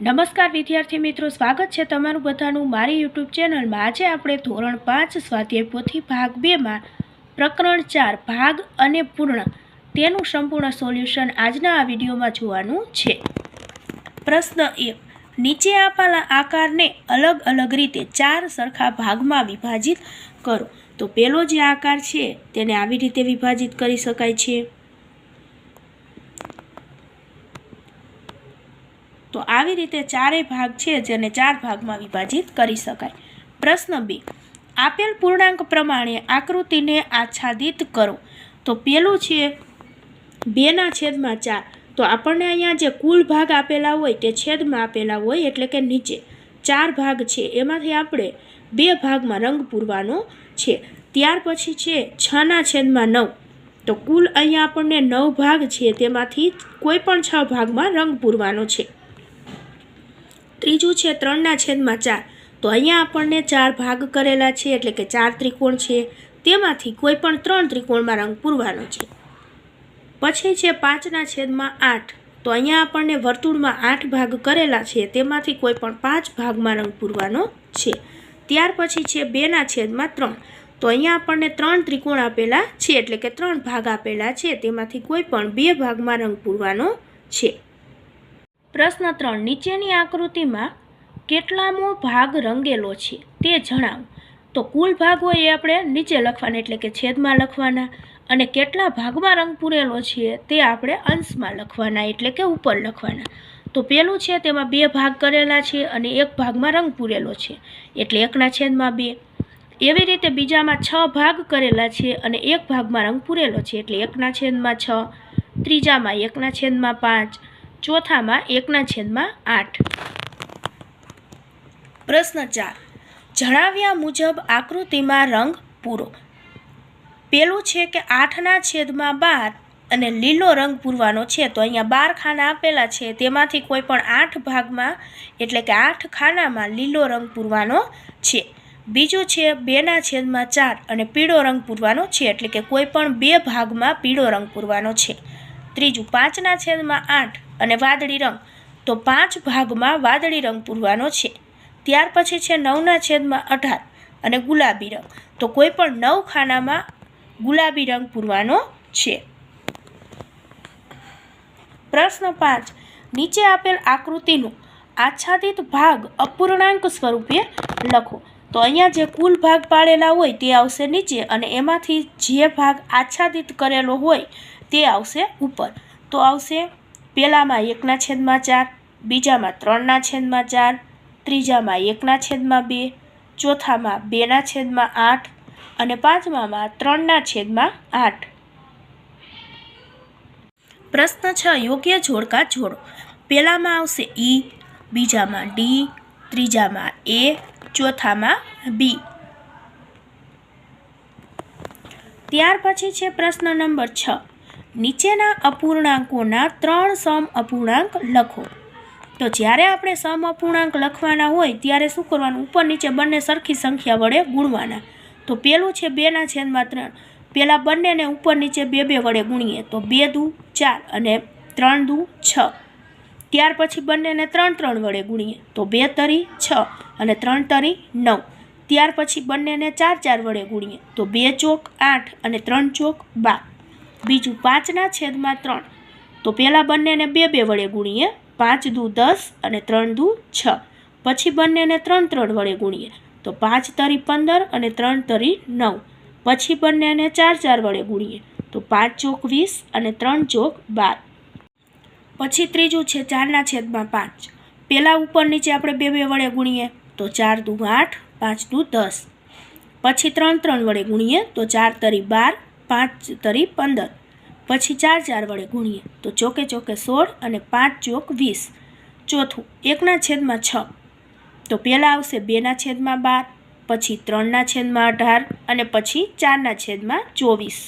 નમસ્કાર વિદ્યાર્થી મિત્રો, સ્વાગત છે તમારું બધાનું મારી યુટ્યુબ ચેનલમાં. આજે આપણે ધોરણ પાંચ સ્વાધ્યાય પોથી ભાગ બેમાં પ્રકરણ ચાર, ભાગ અને પૂર્ણ તેનું સંપૂર્ણ સોલ્યુશન આજના આ વિડીયોમાં જોવાનું છે. પ્રશ્ન એક, નીચે આપેલા આકારને અલગ અલગ રીતે ચાર સરખા ભાગમાં વિભાજિત કરો. તો પેલો જે આકાર છે, તેને આવી રીતે વિભાજિત કરી શકાય છે. તો આવી રીતે ચારેય ભાગ છે જેને ચાર ભાગમાં વિભાજિત કરી શકાય. પ્રશ્ન બી. આપેલ પૂર્ણાંક પ્રમાણે આકૃતિને આચ્છાદિત કરો. તો પેલું છે બેના છેદમાં ચાર. તો આપણને અહીંયા જે કુલ ભાગ આપેલા હોય તે છેદમાં આપેલા હોય એટલે કે નીચે. ચાર ભાગ છે. એમાંથી આપણે બે ભાગમાં રંગ પૂરવાનો છે. ત્યાર પછી છે છના છેદમાં નવ. તો કુલ અહીંયા આપણને નવ ભાગ છે. તેમાંથી કોઈ પણ છ ભાગમાં રંગ પૂરવાનો છે. ત્રીજું છે ત્રણના છેદમાં ચાર. તો અહીંયા આપણને ચાર ભાગ કરેલા છે, એટલે કે ચાર ત્રિકોણ છે. તેમાંથી કોઈ પણ ત્રણ ત્રિકોણમાં રંગ પૂરવાનો છે. પછી છે પાંચના છેદમાં આઠ. તો અહીંયા આપણને વર્તુળમાં આઠ ભાગ કરેલા છે, તેમાંથી કોઈ પણ પાંચ ભાગમાં રંગ પૂરવાનો છે. ત્યાર પછી છે બેના છેદમાં ત્રણ. તો અહીંયા આપણને ત્રણ ત્રિકોણ આપેલા છે, એટલે કે ત્રણ ભાગ આપેલા છે, તેમાંથી કોઈ પણ બે ભાગમાં રંગ પૂરવાનો છે. પ્રશ્ન ત્રણ. નીચેની આકૃતિમાં કેટલામો ભાગ રંગેલો છે તે જણાવો. તો કુલ ભાગ હોય એ આપણે નીચે લખવાના, એટલે કે છેદમાં લખવાના. અને કેટલા ભાગમાં રંગ પૂરેલો છે તે આપણે અંશમાં લખવાના, એટલે કે ઉપર લખવાના. તો પેલું છે તેમાં બે ભાગ કરેલા છે અને એક ભાગમાં રંગ પૂરેલો છે, એટલે એકના છેદમાં બે. એવી રીતે બીજામાં છ ભાગ કરેલા છે અને એક ભાગમાં રંગ પૂરેલો છે, એટલે એકના છેદમાં છ. ત્રીજામાં એકના છેદમાં પાંચ. ચોથામાં એકના છેદમાં આઠ. પ્રશ્ન ચાર. જણાવ્યા મુજબ આકૃતિમાં રંગ પૂરો. પેલું છે કે આઠના છેદમાં બાર અને લીલો રંગ પૂરવાનો છે. તો અહીંયા બાર ખાના આપેલા છે. તેમાંથી કોઈ પણ આઠ ભાગમાં, એટલે કે આઠ ખાનામાં લીલો રંગ પૂરવાનો છે. બીજું છે બેના છેદમાં ચાર અને પીળો રંગ પૂરવાનો છે. એટલે કે કોઈ પણ બે ભાગમાં પીળો રંગ પૂરવાનો છે. ત્રીજું, પાંચના છેદમાં આઠ અને વાદળી રંગ. તો પાંચ ભાગમાં વાદળી રંગ પૂરવાનો છે. ત્યાર પછી છે નવના છેદમાં અઢાર અને ગુલાબી રંગ. તો કોઈ પણ નવ ખાનામાં ગુલાબી રંગ પૂરવાનો છે. પ્રશ્ન પાંચ. નીચે આપેલ આકૃતિનું આચ્છાદિત ભાગ અપૂર્ણાંક સ્વરૂપે લખો. તો અહીંયા જે કુલ ભાગ પાડેલા હોય તે આવશે નીચે અને એમાંથી જે ભાગ આચ્છાદિત કરેલો હોય તે આવશે ઉપર. તો આવશે પહેલામાં એકના છેદમાં ચાર, બીજામાં ત્રણના છેદમાં ચાર, ત્રીજામાં એકના છેદમાં બે, ચોથામાં બેના છેદમાં આઠ અને પાંચમામાં ત્રણના છેદમાં આઠ. પ્રશ્ન છ, યોગ્ય જોડકા જોડો. પહેલામાં આવશે ઈ, બીજામાં ડી, ત્રીજામાં એ, ચોથામાં બી. ત્યાર પછી છે પ્રશ્ન નંબર છ. નીચેના અપૂર્ણાંકોના ત્રણ સમ અપૂર્ણાંક લખો. તો જ્યારે આપણે સમ અપૂર્ણાંક લખવાના હોય, ત્યારે શું કરવાનું? ઉપર નીચે બંને સરખી સંખ્યા વડે ગુણવાના. તો પેલું છે બેના છેદમાં ત્રણ. પહેલાં બંનેને ઉપર નીચે બે બે વડે ગુણીએ. તો બે દુ ચાર અને ત્રણ દુ છ. ત્યાર પછી બંનેને ત્રણ ત્રણ વડે ગુણીએ. તો બે તરી છ અને ત્રણ તરી નવ. ત્યાર પછી બંનેને ચાર ચાર વડે ગુણીએ. તો બે ચોક આઠ અને ત્રણ ચોક બાર. બીજું પાંચના છેદમાં ત્રણ. તો પહેલાં બંનેને બે બે વડે ગુણીએ. પાંચ દુ દસ અને ત્રણ દુ છ. પછી બંનેને ત્રણ ત્રણ વડે ગુણીએ. તો પાંચ તરી પંદર અને ત્રણ તરી નવ. પછી બંનેને ચાર ચાર વડે ગુણીએ. તો પાંચ ચોક વીસ અને ત્રણ ચોક બાર. પછી ત્રીજું છે ચારના છેદમાં પાંચ. પહેલાં ઉપર નીચે આપણે બે બે વડે ગુણીએ. તો ચાર દુ આઠ, પાંચ દુ દસ. પછી ત્રણ ત્રણ વડે ગુણીએ. તો ચાર તરી બાર પાંચ તરી પંદર. પછી ચાર ચાર વડે ગુણીએ. તો ચોકે ચોકે સોળ અને પાંચ ચોક વીસ. ચોથું, એકના છેદમાં છ. તો પહેલાં આવશે બેના છેદમાં બાર, પછી ત્રણના છેદમાં અઢાર અને પછી ચારના છેદમાં ચોવીસ.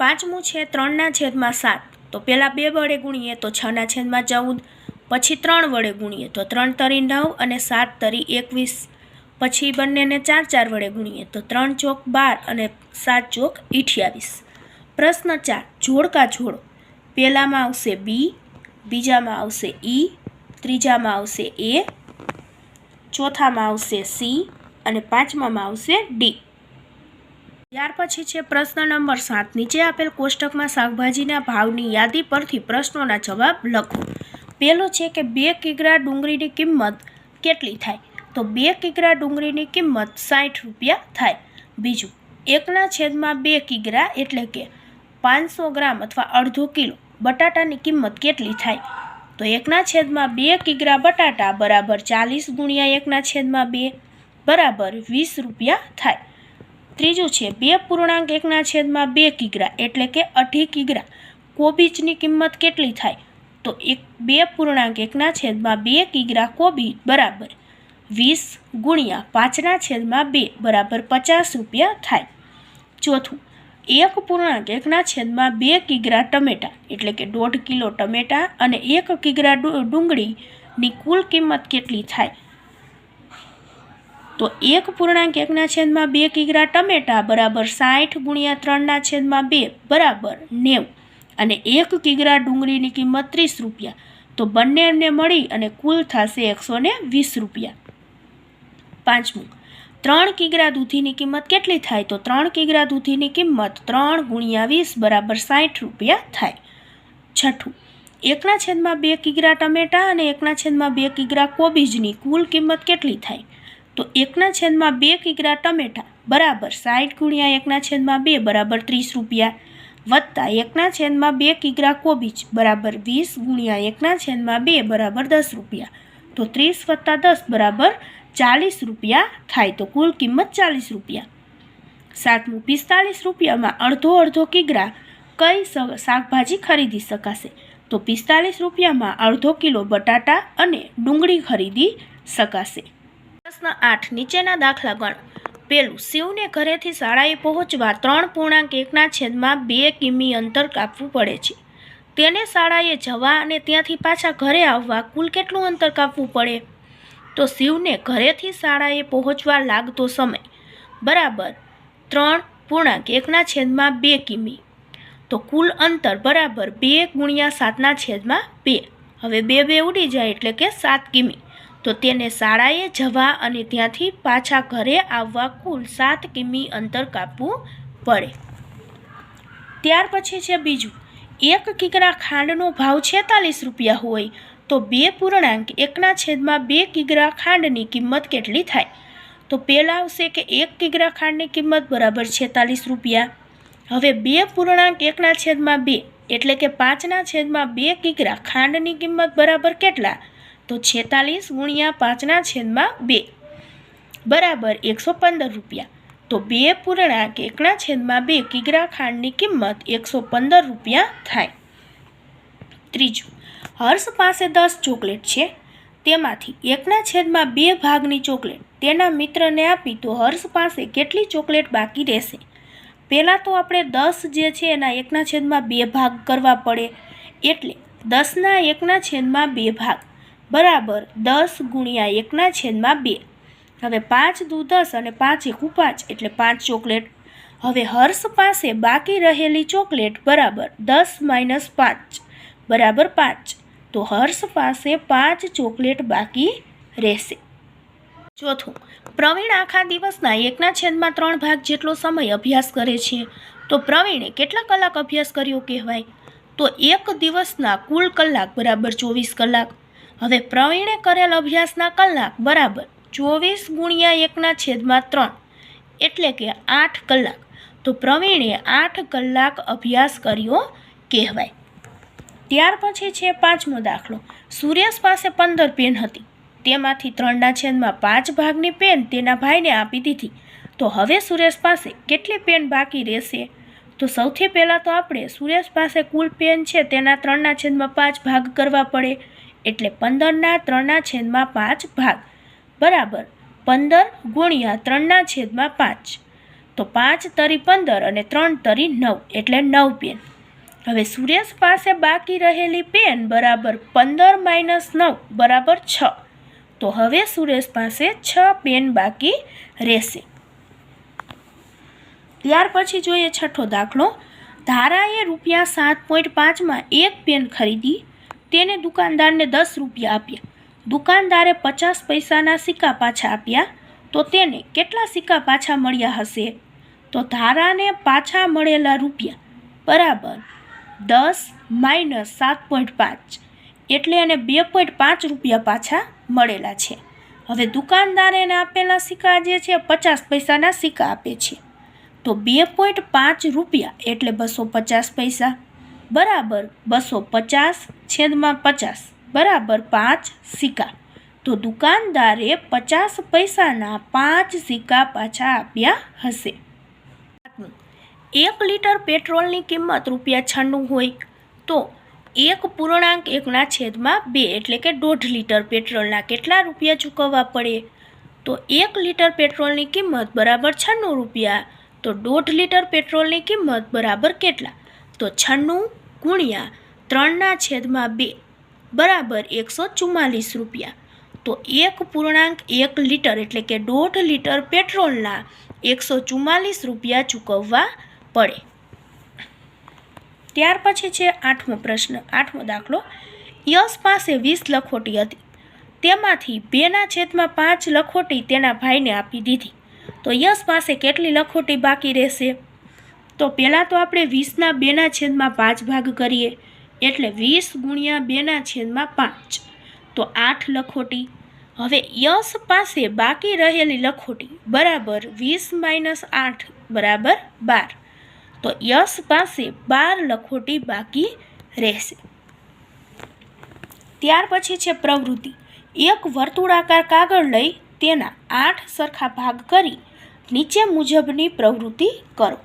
પાંચમું છે ત્રણના છેદમાં સાત. તો પહેલાં બે વડે ગુણીએ તો છના છેદમાં ચૌદ. પછી ત્રણ વડે ગુણીએ તો ત્રણ તરી નવ અને સાત તરી એકવીસ. પછી બંનેને ચાર ચાર વડે ગુણીએ તો ત્રણ ચોક બાર અને સાત ચોક અઠ્યાવીસ. પ્રશ્ન ચાર, જોડકા જોડો. પહેલામાં આવશે બી બીજામાં આવશે ઈ ત્રીજામાં આવશે એ ચોથામાં આવશે સી અને પાંચમામાં આવશે ડી ત્યાર પછી છે પ્રશ્ન નંબર સાત. નીચે આપેલ કોષ્ટકમાં શાકભાજીના ભાવની યાદી પરથી પ્રશ્નોના જવાબ લખો. પહેલો છે કે બે કિગ્રા ડુંગળીની કિંમત કેટલી થાય? તો બે કિગ્રા ડુંગળીની કિંમત સાઠ રૂપિયા થાય. બીજું, એકના છેદમાં બે કિગ્રા એટલે કે પાંચસો ગ્રામ અથવા અડધો કિલો બટાટાની કિંમત કેટલી થાય? તો એકના છેદમાં બે કિગ્રા બટાટા બરાબર ચાલીસ ગુણ્યા એકના છેદમાં બે બરાબર વીસ રૂપિયા થાય. ત્રીજું છે, બે પૂર્ણાંક એકના છેદમાં બે કિગ્રા એટલે કે અઢી કિગ્રા કોબીજની કિંમત કેટલી થાય? તો એક બે પૂર્ણાંક એકના છેદમાં બે કિગ્રા કોબીજ બરાબર વીસ ગુણ્યા પાંચના છેદમાં બે બરાબર પચાસ રૂપિયા થાય. ચોથું, એક પૂર્ણાંક એકના છેદમાં બે કિગ્રા ટમેટા, એટલે કે દોઢ કિલો ટમેટા અને એક કિગ્રા ડુંગળીની કુલ કિંમત કેટલી થાય? તો એક પૂર્ણાંક એકના છેદમાં બે કિગ્રા ટમેટા બરાબર સાઠ ગુણ્યા ત્રણના છેદમાં બે બરાબર નેવું અને એક કિગ્રા ડુંગળીની કિંમત ત્રીસ રૂપિયા. તો બંનેને મળી અને કુલ થશે એકસો ને વીસ રૂપિયા. પાંચમું. ત્રણ કિગ્રા દૂધીની કિંમત કેટલી થાય? તો ત્રણ કિગ્રા દૂધીની કિંમત ત્રણ ગુણ્યા વીસ બરાબર સાઠ રૂપિયા થાય. છઠ્ઠું. એકના છેદમાં બે કિગ્રા ટમેટા અને એકના છેદમાં બે કિગ્રા કોબીજની કુલ કિંમત કેટલી થાય? તો એકના છેદમાં બે કિગ્રા ટમેટા બરાબર સાઠ ગુણ્યા એકના છેદમાં બે બરાબર ત્રીસ રૂપિયા. વત્તા એકના છેદમાં બે કિગ્રા કોબીજ બરાબર વીસ ગુણ્યા એકના છેદમાં બે બરાબર દસ રૂપિયા. તો ત્રીસ વત્તા દસ બરાબર ચાલીસ રૂપિયા થાય તો કુલ કિંમત ચાલીસ રૂપિયા. સાતમું, પિસ્તાલીસ રૂપિયામાં અડધો અડધો કિગ્રા કઈ શાકભાજી ખરીદી શકાશે? તો પિસ્તાલીસ રૂપિયામાં અડધો કિલો બટાટા અને ડુંગળી ખરીદી શકાશે. પ્રશ્ન આઠ, નીચેના દાખલા ગણ. પેલું, શિવને ઘરેથી શાળાએ પહોંચવા ત્રણ પૂર્ણાંક એકના છેદમાં બે કિમી અંતર કાપવું પડે છે. તેને શાળાએ જવા અને ત્યાંથી પાછા ઘરે આવવા કુલ કેટલું અંતર કાપવું પડે? તો શિવને ઘરેથી શાળાએ પહોંચવા લાગતો સમય. બરાબર ત્રણ પૂર્ણાંક એકના છેદમાં બે કિમી. તો કુલ અંતર બરાબર બે ગુણ્યા સાતના છેદમાં બે. હવે બે બે ઉડી જાય એટલે કે સાત કિમી. તો તેને શાળાએ જવા અને ત્યાંથી પાછા ઘરે આવવા કુલ સાત કિમી અંતર કાપવું પડે. ત્યાર પછી છે બીજું. એક કિગ્રા ખાંડનો ભાવ છેતાલીસ રૂપિયા હોય. તો બે પૂર્ણાંક એકના છેદમાં બે કિગ્રા ખાંડની કિંમત કેટલી થાય? તો પહેલાં આવશે કે એક કિગ્રા ખાંડની કિંમત બરાબર છેતાલીસ રૂપિયા. હવે બે પૂર્ણાંક એકના છેદમાં બે એટલે કે પાંચના છેદમાં બે કિગ્રા ખાંડની કિંમત બરાબર કેટલા? તો છેતાલીસ ગુણ્યા પાંચના છેદમાં બે. બરાબર એકસો પંદર રૂપિયા. તો બે પૂર્ણાંક એકના છેદમાં બે કિગ્રા ખાંડની કિંમત એકસો પંદર રૂપિયા થાય. ત્રીજું હર્ષ પાસે દસ ચોકલેટ છે. તેમાંથી એકના છેદમાં બે ભાગની ચોકલેટ. તેના મિત્રને આપી તો હર્ષ પાસે કેટલી ચોકલેટ બાકી રહેશે? પહેલાં તો આપણે દસ જે છે એના એકના છેદમાં બે ભાગ કરવા પડે. એટલે દસના એકના છેદમાં બે ભાગ. બરાબર દસ ગુણ્યા એકના છેદમાં બે. હવે પાંચ દુ દસ અને પાંચ એકુ પાંચ એટલે પાંચ ચોકલેટ. હવે હર્ષ પાસે બાકી રહેલી ચોકલેટ બરાબર દસ માઇનસ પાંચ. બરાબર પાંચ. તો હર્ષ પાસે પાંચ ચોકલેટ બાકી રહેશે. ચોથું, પ્રવીણ આખા દિવસના એકના છેદમાં ત્રણ ભાગ જેટલો સમય અભ્યાસ કરે છે. તો પ્રવીણે કેટલા કલાક અભ્યાસ કર્યો કહેવાય? તો એક દિવસના કુલ કલાક બરાબર ચોવીસ કલાક. હવે પ્રવીણે કરેલ અભ્યાસના કલાક બરાબર ચોવીસ ગુણ્યા એકના છેદમાં ત્રણ, એટલે કે આઠ કલાક. તો પ્રવીણે આઠ કલાક અભ્યાસ કર્યો કહેવાય. ત્યાર પછી છે પાંચમો દાખલો. સુરેશ પાસે પંદર પેન હતી. તેમાંથી ત્રણના છેદમાં પાંચ ભાગની પેન તેના ભાઈને આપી દીધી. તો હવે સુરેશ પાસે કેટલી પેન બાકી રહેશે? તો સૌથી પહેલાં તો આપણે સુરેશ પાસે કુલ પેન છે તેના ત્રણના છેદમાં પાંચ ભાગ કરવા પડે. એટલે પંદરના ત્રણના છેદમાં પાંચ ભાગ. બરાબર. પંદર ગુણ્યા ત્રણના છેદમાં પાંચ. તો પાંચ તરી પંદર અને ત્રણ તરી નવ. એટલે નવ પેન હવે સુરેશ પાસે બાકી રહેલી પેન બરાબર પંદર માઇનસ નવ, બરાબર છ. તો હવે સુરેશ પાસે છ પેન બાકી રહેશે. ત્યાર પછી જોઈએ છઠ્ઠો દાખલો. ધારાએ રૂપિયા સાત પોઈન્ટ પાંચમાં એક પેન ખરીદી. તેને દુકાનદારને દસ રૂપિયા આપ્યા. દુકાનદારે પચાસ પૈસાના સિક્કા પાછા આપ્યા. તો તેને કેટલા સિક્કા પાછા મળ્યા હશે? તો ધારાને પાછા મળેલા રૂપિયા. બરાબર. દસ માઇનસ સાત પોઈન્ટ પાંચ. એટલે એને બે પોઈન્ટ પાંચ રૂપિયા પાછા મળેલા છે. હવે દુકાનદારે એને આપેલા સિક્કા જે છે, પચાસ પૈસાના સિક્કા આપે છે. તો બે પોઈન્ટ પાંચ રૂપિયા એટલે બસો પચાસ પૈસા. બરાબર બસો પચાસ છેદમાં પચાસ. બરાબર પાંચ સિક્કા. તો દુકાનદારે પચાસ પૈસાના પાંચ સિક્કા પાછા આપ્યા હશે. એક લીટર પેટ્રોલની કિંમત રૂપિયા છન્નું હોય. તો એક પૂર્ણાંક એકના છેદમાં બે એટલે કે દોઢ લીટર પેટ્રોલના કેટલા રૂપિયા ચૂકવવા પડે? તો એક લીટર પેટ્રોલની કિંમત બરાબર છન્નું રૂપિયા. તો દોઢ લીટર પેટ્રોલની કિંમત બરાબર કેટલા? તો છન્નું ગુણ્યા ત્રણના છેદમાં બે બરાબર એકસો ચુમ્માલીસ રૂપિયા. તો એક પૂર્ણાંક એક લીટર એટલે કે દોઢ લીટર પેટ્રોલના એકસો ચુમ્માલીસ રૂપિયા ચૂકવવા પડે. ત્યાર પછી છે આઠમો પ્રશ્ન, આઠમો દાખલો. યશ પાસે વીસ લખોટી હતી. તેમાંથી બેના છેદમાં પાંચ લખોટી તેના ભાઈને આપી દીધી. તો યશ પાસે કેટલી લખોટી બાકી રહેશે? તો પહેલાં તો આપણે વીસના બેના છેદમાં પાંચ ભાગ કરીએ. એટલે વીસ ગુણ્યા બેના છેદમાં પાંચ. તો આઠ લખોટી. હવે યશ પાસે બાકી રહેલી લખોટી બરાબર વીસ માઇનસ આઠ બરાબર બાર. તો યશ પાસે બાર લખોટી બાકી રહેશે. ત્યાર પછી છે પ્રવૃત્તિ. એક વર્તુળાકાર કાગળ લઈ તેના આઠ સરખા ભાગ કરી નીચે મુજબની પ્રવૃત્તિ કરો.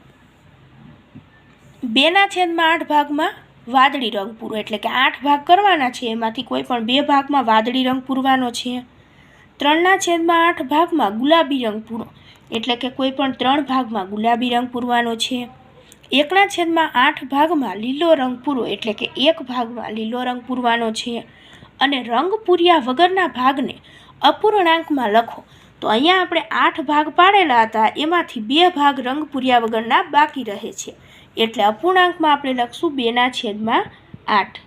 બેના છેદમાં આઠ ભાગમાં વાદળી રંગ પૂરો, એટલે કે આઠ ભાગ કરવાના છે, એમાંથી કોઈ પણ બે ભાગમાં વાદળી રંગ પૂરવાનો છે. ત્રણના છેદમાં આઠ ભાગમાં ગુલાબી રંગ પૂરો, એટલે કે કોઈ પણ ત્રણ ભાગમાં ગુલાબી રંગ પૂરવાનો છે. એકના છેદમાં આઠ ભાગમાં લીલો રંગ પૂરો એટલે કે એક ભાગમાં લીલો રંગ પૂરવાનો છે. અને રંગ પૂર્યા વગરના ભાગને અપૂર્ણાંકમાં લખો. તો અહીંયા આપણે આઠ ભાગ પાડેલા હતા, એમાંથી બે ભાગ રંગ પૂર્યા વગરના બાકી રહે છે. એટલે અપૂર્ણાંકમાં આપણે લખશું બેના છેદમાં આઠ.